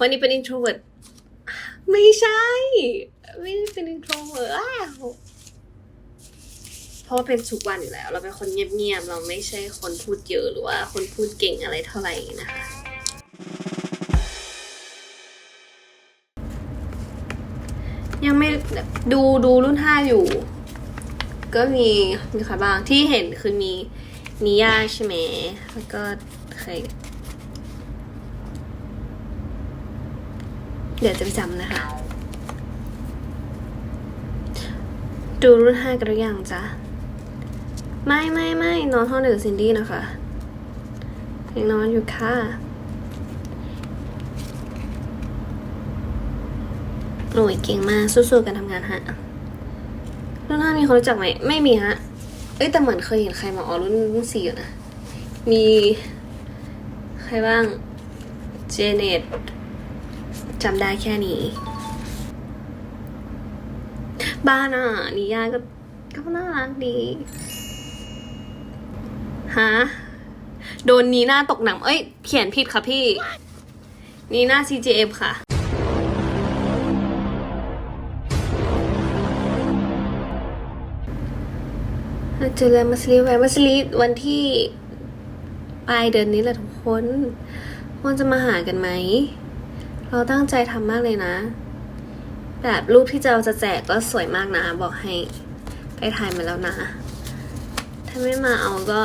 วันนี้เป็น introvert ไม่ใช่ ไม่ได้เป็น introvert เพราะว่าเป็นทุกวันอยู่แล้ว เราเป็นคนเงียบๆ เราไม่ใช่คนพูดเยอะหรือว่าคนพูดเก่งอะไรเท่าไหร่นะคะยังไม่ดูดูรุ่นห้าอยู่ ก็มีมีใครบ้างที่เห็นคือมีนิยาใช่ไหมแล้วก็ใคร เดี๋ยวจะไปจำนะคะ ดูรุ่นห้ากันหรือยังจ๊ะ ไม่ไม่ไม่นอนห้องเดียวกับซินดี้นะคะยังนอนอยู่ค่ะหน่วยเก่งมากสู้ๆกันทำงานฮะ รุ่นห้ามีคนรู้จักไหม ไม่มีฮะ เอ้ยแต่เหมือนเคยเห็นใครมาออรุ่นรุ่นสี่อยู่นะ มี ใครบ้าง เจเน็ต จำได้แค่นี้ บ้านอะนิยายก็ก็น่ารักดีฮะโดนนีหน้าตกหนังเอ้ย เขียนผิดค่ะพี่ นีหน้า CJF ค่ะเจอกันมาสลีไว้มาสลีวันที่ปลายเดือนนี้แหละทุกคนมันจะมาหากันไหม เราตั้งใจทำมากเลยนะ แบบรูปที่เราจะแจกก็สวยมากนะ บอกให้ไปถ่ายมาแล้วนะ ถ้าไม่มาเอาก็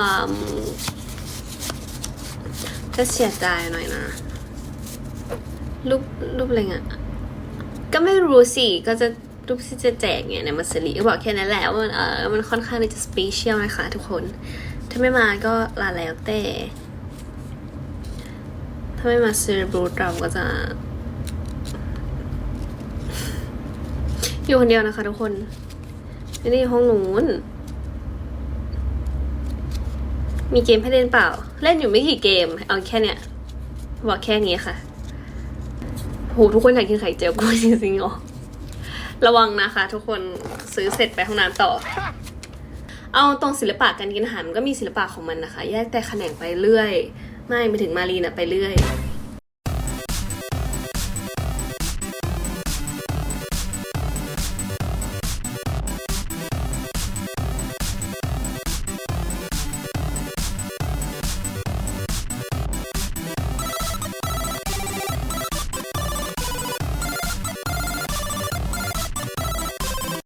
ก็เสียใจหน่อยนะ รูปรูปอะไรเงี้ยก็ไม่รู้สิ ก็จะรูปที่จะแจกเนี่ยในมัสลีก็บอกแค่นั้นแหละว่ามันเออมันค่อนข้างที่จะสเปเชียลนะคะทุกคน ถ้าไม่มาก็ลาแล้วแต่ ถ้าไม่มาซื้อบูธเราก็จะ อยู่คนเดียวนะคะทุกคนไม่ได้อยู่ห้องนู้นมีเกมให้เล่นเปล่า เล่นอยู่ไม่กี่เกม เอาแค่เนี้ยบอกแค่นี้ค่ะโหทุกคนอยากกินไข่เจียวกุ้ยจริงๆเหรอระวังนะคะ ทุกคนซื้อเสร็จไปห้องน้ำต่อ เอาตรงศิลปะการกินอาหารมันก็มีศิลปะของมันนะคะ แยกแต่แขนงไปเรื่อย ไม่ไปถึงมารีนะไปเรื่อย